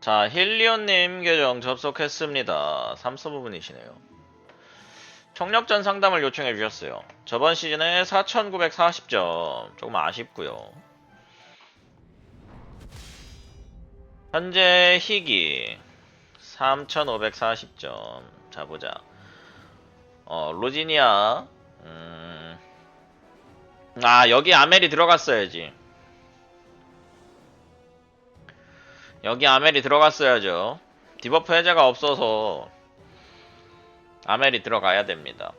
자, 힐리온님 계정 접속했습니다. 3서 부분이시네요. 청력전 상담을 요청해 주셨어요. 저번 시즌에 4,940점. 조금 아쉽고요. 현재 희귀 3,540점. 자 보자. 어, 로지니아. 음. 아, 여기 아멜이 들어갔어야지. 여기 아멜이 들어갔어야죠. 디버프 해제가 없어서 아멜이 들어가야 됩니다.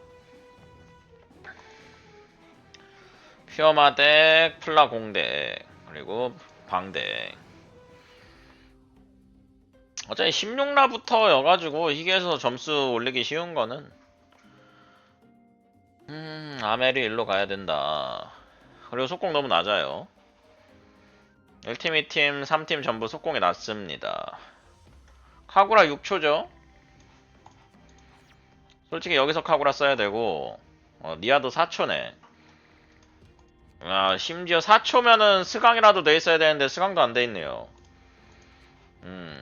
퓨어마 덱, 플라공덱, 그리고 방덱. 어차피 16라부터 여가지고 희귀에서 점수 올리기 쉬운 거는 음 아멜이 일로 가야 된다. 그리고 속공 너무 낮아요. 1팀, 2팀, 3팀 전부 속공이 낮습니다. 카구라 6초죠? 솔직히 여기서 카구라 써야 되고 어, 니아도 4초네. 아, 심지어 4초면은 스강이라도 돼 있어야 되는데 스강도 안 돼 있네요. 음.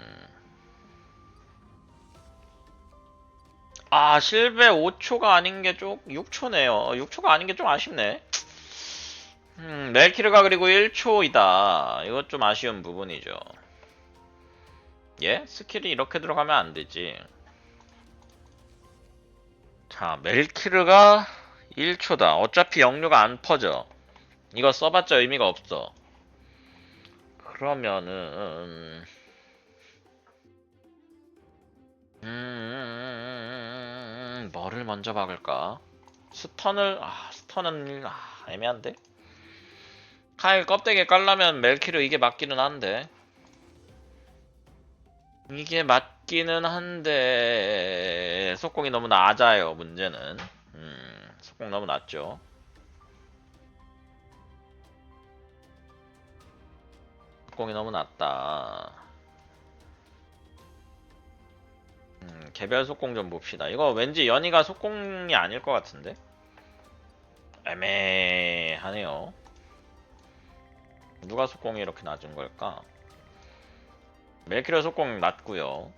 아, 실베 5초가 아닌 게 좀 6초네요. 6초가 아닌 게 좀 아쉽네. 음, 멜키르가 그리고 1초이다. 이거 좀 아쉬운 부분이죠. 예? 스킬이 이렇게 들어가면 안 되지. 자, 멜키르가 1초다. 어차피 영류가 안 퍼져. 이거 써봤자 의미가 없어. 그러면은 음, 뭐를 먼저 박을까? 스턴을 아 스턴은 아, 애매한데. 카일 껍데기 깔라면 멜키르 이게 맞기는 한데. 이게 맞기는 한데 속공이 너무 낮아요 문제는. 음 속공 너무 낮죠. 속공이 너무 낮다. 음 개별 속공 좀 봅시다. 이거 왠지 연이가 속공이 아닐 것 같은데? 애매하네요 누가 속공이 이렇게 낮은 걸까? 멜키르 속공 낮고요.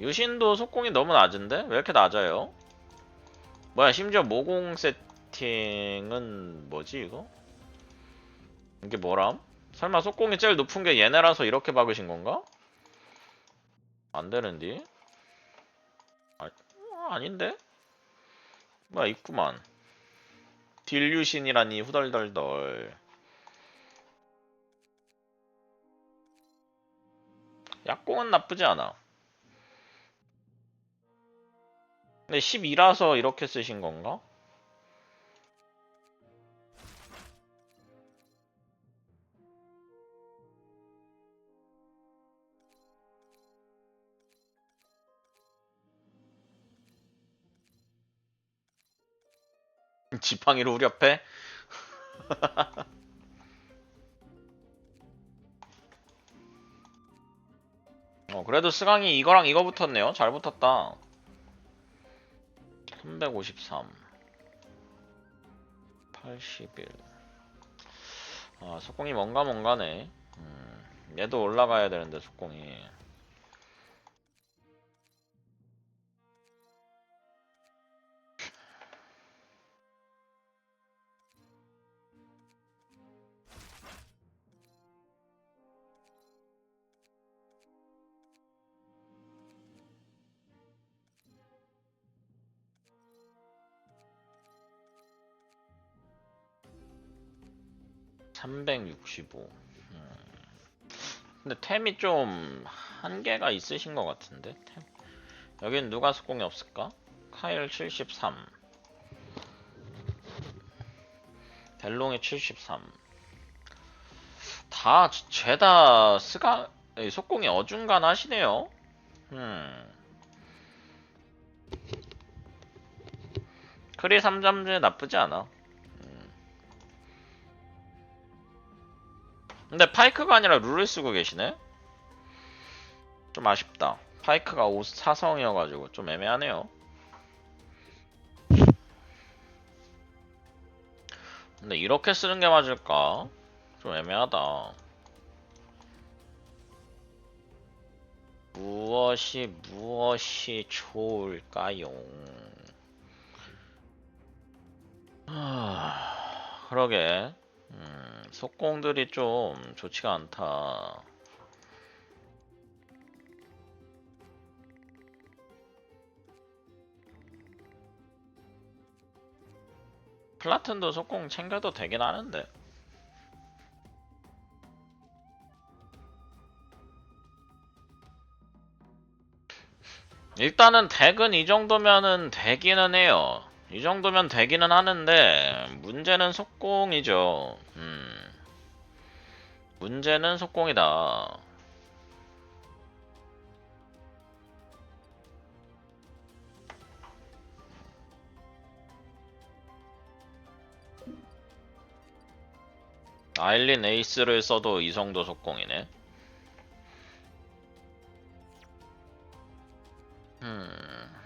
유신도 속공이 너무 낮은데? 왜 이렇게 낮아요? 뭐야 심지어 모공 세팅은 뭐지 이거? 이게 뭐람? 설마 속공이 제일 높은 게 얘네라서 이렇게 박으신 건가? 안 되는디? 아, 아닌데? 뭐야 있구만 딜유신이라니 후덜덜덜 약공은 나쁘지 않아. 근데 12라서 이렇게 쓰신 건가? 지팡이로 옆 어, 그래도 스강이 이거랑 이거 붙었네요. 잘 붙었다. 353. 81. 아, 속공이 뭔가 뭔가네. 음, 얘도 올라가야 되는데, 속공이. (365) 음. 근데 템이 좀 한계가 있으신 것 같은데 템. 여긴 누가 속공이 없을까? 카일 73 델롱이 73다 죄다 스가 에이, 속공이 어중간하시네요 음. 크리 3점제 나쁘지 않아 근데 파이크가 아니라 룰을 쓰고 계시네? 좀 아쉽다. 파이크가 옷 사성이어가지고 좀 애매하네요. 근데 이렇게 쓰는 게 맞을까? 좀 애매하다. 무엇이 무엇이 좋을까요? 하... 그러게 음, 속공들이 좀 좋지가 않다. 플라튼도 속공 챙겨도 되긴 하는데. 일단은 덱은 이 정도면은 되기는 해요. 이 정도면 되기는 하는데 문제는 속공이죠. 음. 문제는 속공이다. 아일린 에이스를 써도 이 정도 속공이네. 음.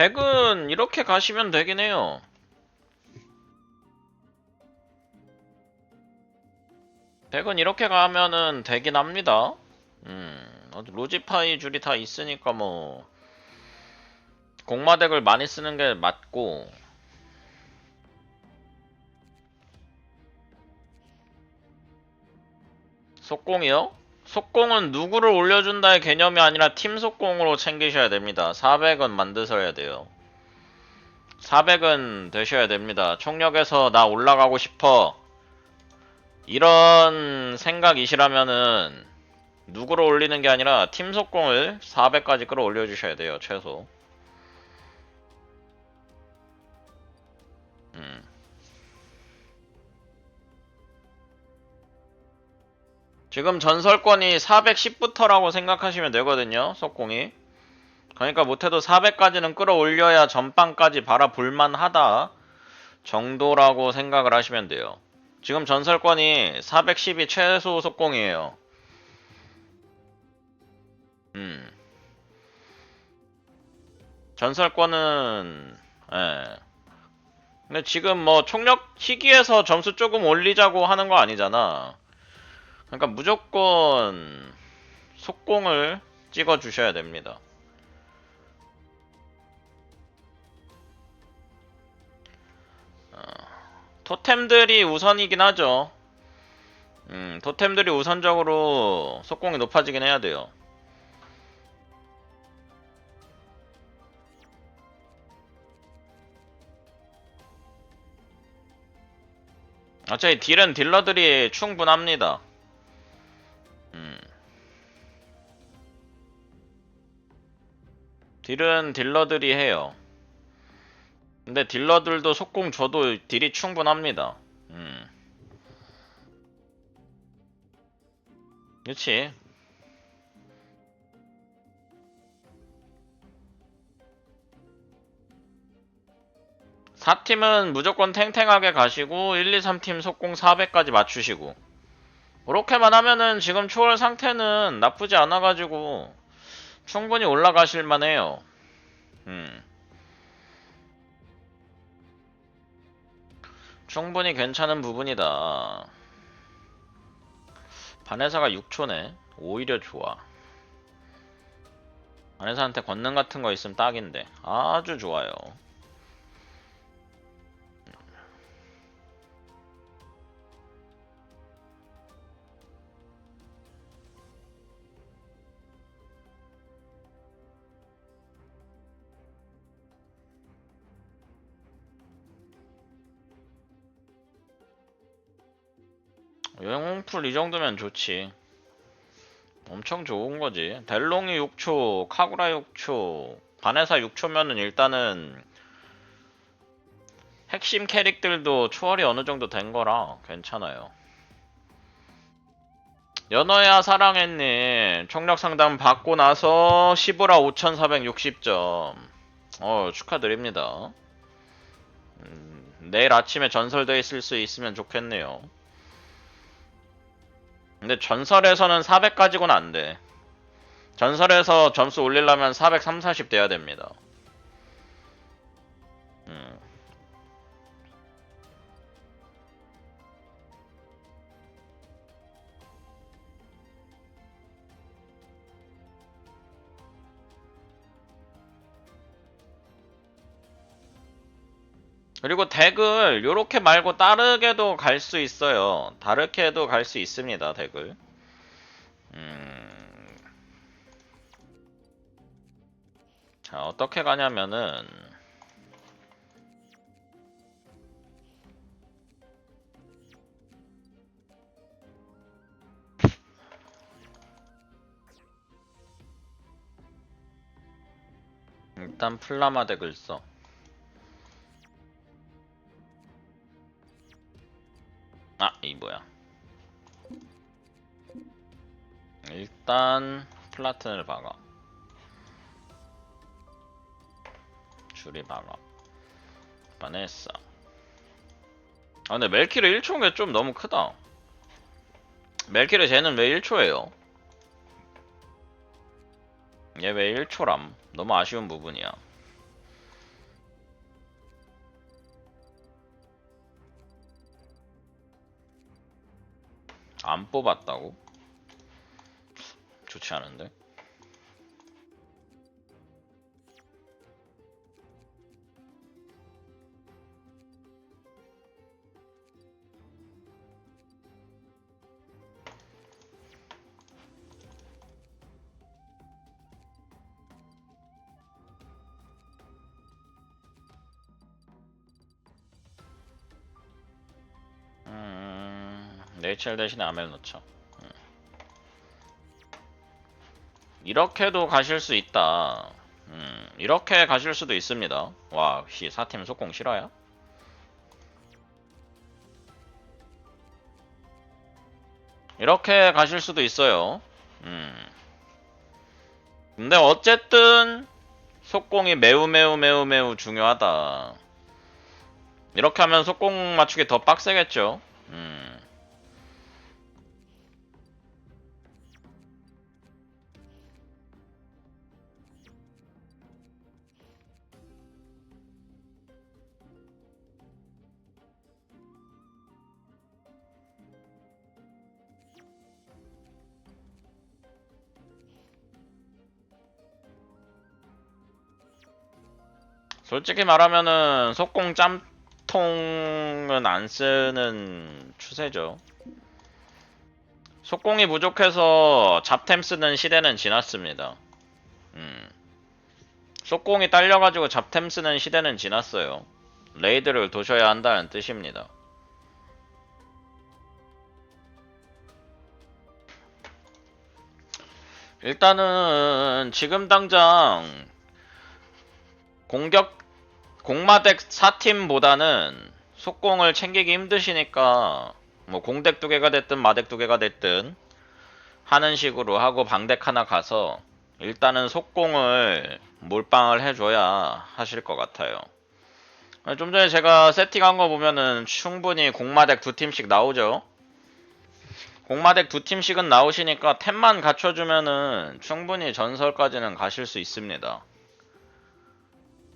덱은 이렇게 가시면 되긴 해요. 덱은 이렇게 가면은 되긴 합니다. 음, 로지파이 줄이 다 있으니까 뭐 공마 덱을 많이 쓰는 게 맞고 속공이요? 속공은 누구를 올려준다의 개념이 아니라 팀 속공으로 챙기셔야 됩니다. 400은 만드셔야 돼요. 400은 되셔야 됩니다. 총력에서 나 올라가고 싶어. 이런 생각이시라면은 누구를 올리는 게 아니라 팀 속공을 400까지 끌어올려 주셔야 돼요. 최소. 지금 전설권이 410부터라고 생각하시면 되거든요. 속공이. 그러니까 못해도 400까지는 끌어올려야 전방까지 바라볼만 하다 정도라고 생각을 하시면 돼요. 지금 전설권이 410이 최소 속공이에요. 음. 전설권은 예. 근데 지금 뭐 총력 희귀에서 점수 조금 올리자고 하는 거 아니잖아. 그러니까 무조건 속공을 찍어 주셔야 됩니다. 어, 토템들이 우선이긴 하죠. 음, 토템들이 우선적으로 속공이 높아지긴 해야 돼요. 어차피 딜은 딜러들이 충분합니다. 딜은 딜러들이 해요. 근데 딜러들도 속공 줘도 딜이 충분합니다. 음. 그렇지. 사팀은 무조건 탱탱하게 가시고 1, 2, 3팀 속공 400까지 맞추시고 그렇게만 하면은 지금 초월 상태는 나쁘지 않아가지고 충분히 올라가실만 해요. 음. 충분히 괜찮은 부분이다. 바네사가 6초네. 오히려 좋아. 바네사한테 권능 같은 거 있으면 딱인데. 아주 좋아요. 풀 이 정도면 좋지. 엄청 좋은 거지. 델롱이 6초, 카구라 6초, 바네사 6초면은 일단은 핵심 캐릭들도 초월이 어느 정도 된 거라 괜찮아요. 연어야 사랑했님 총력 상담 받고 나서 시브라 5460점. 어 축하드립니다. 음, 내일 아침에 전설되어 있을 수 있으면 좋겠네요. 근데 전설에서는 400 가지고는 안 돼. 전설에서 점수 올리려면 400, 3, 40 돼야 됩니다. 그리고 덱을 요렇게 말고 다르게도 갈 수 있어요. 다르게도 갈 수 있습니다, 덱을. 음... 자, 어떻게 가냐면은 일단 플라마 덱을 써. 아, 이 뭐야? 일단 플라튼을 박아. 줄이 박아. 바네사. 아 근데 멜키르 1초인 게 좀 너무 크다. 멜키르 쟤는 왜 1초예요? 얘 왜 1초람? 너무 아쉬운 부분이야. 안 뽑았다고? 좋지 않은데? 네이첼 대신에 아멜 넣자. 음. 이렇게도 가실 수 있다. 음, 이렇게 가실 수도 있습니다. 와, 씨, 사팀 속공 실화야? 이렇게 가실 수도 있어요. 음. 근데 어쨌든 속공이 매우 매우 매우 매우 중요하다. 이렇게 하면 속공 맞추기 더 빡세겠죠. 음. 솔직히 말하면은 속공 짬통은 안 쓰는 추세죠. 속공이 부족해서 잡템 쓰는 시대는 지났습니다. 음. 속공이 딸려가지고 잡템 쓰는 시대는 지났어요. 레이드를 도셔야 한다는 뜻입니다. 일단은 지금 당장 공격 공마덱 4팀보다는 속공을 챙기기 힘드시니까 뭐 공덱 두 개가 됐든 마덱 두 개가 됐든 하는 식으로 하고 방덱 하나 가서 일단은 속공을 몰빵을 해줘야 하실 것 같아요. 좀 전에 제가 세팅한 거 보면은 충분히 공마덱 두 팀씩 나오죠. 공마덱 두 팀씩은 나오시니까 템만 갖춰주면은 충분히 전설까지는 가실 수 있습니다.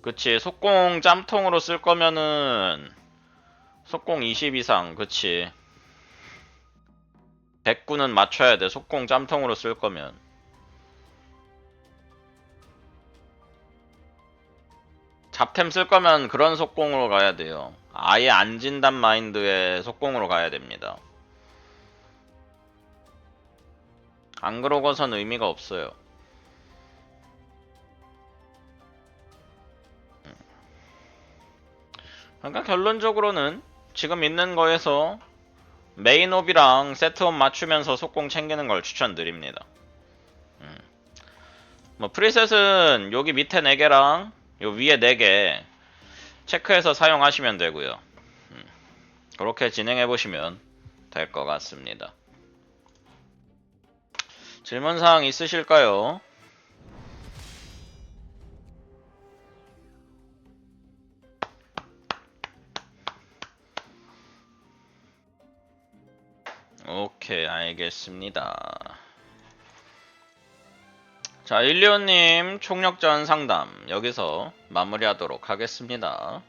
그치 속공 짬통으로 쓸 거면은 속공 20 이상 그치. 109는 맞춰야 돼 속공 짬통으로 쓸 거면. 잡템 쓸 거면 그런 속공으로 가야 돼요. 아예 안 진단 마인드의 속공으로 가야 됩니다. 안 그러고선 의미가 없어요 그러니까 결론적으로는 지금 있는 거에서 메인옵이랑 세트업 맞추면서 속공 챙기는 걸 추천드립니다. 음. 뭐 프리셋은 여기 밑에 4개랑 요 위에 4개 체크해서 사용하시면 되고요. 음. 그렇게 진행해 보시면 될 것 같습니다. 질문사항 있으실까요? 오케이, 알겠습니다. 자, 일리오님 총력전 상담 여기서 마무리하도록 하겠습니다.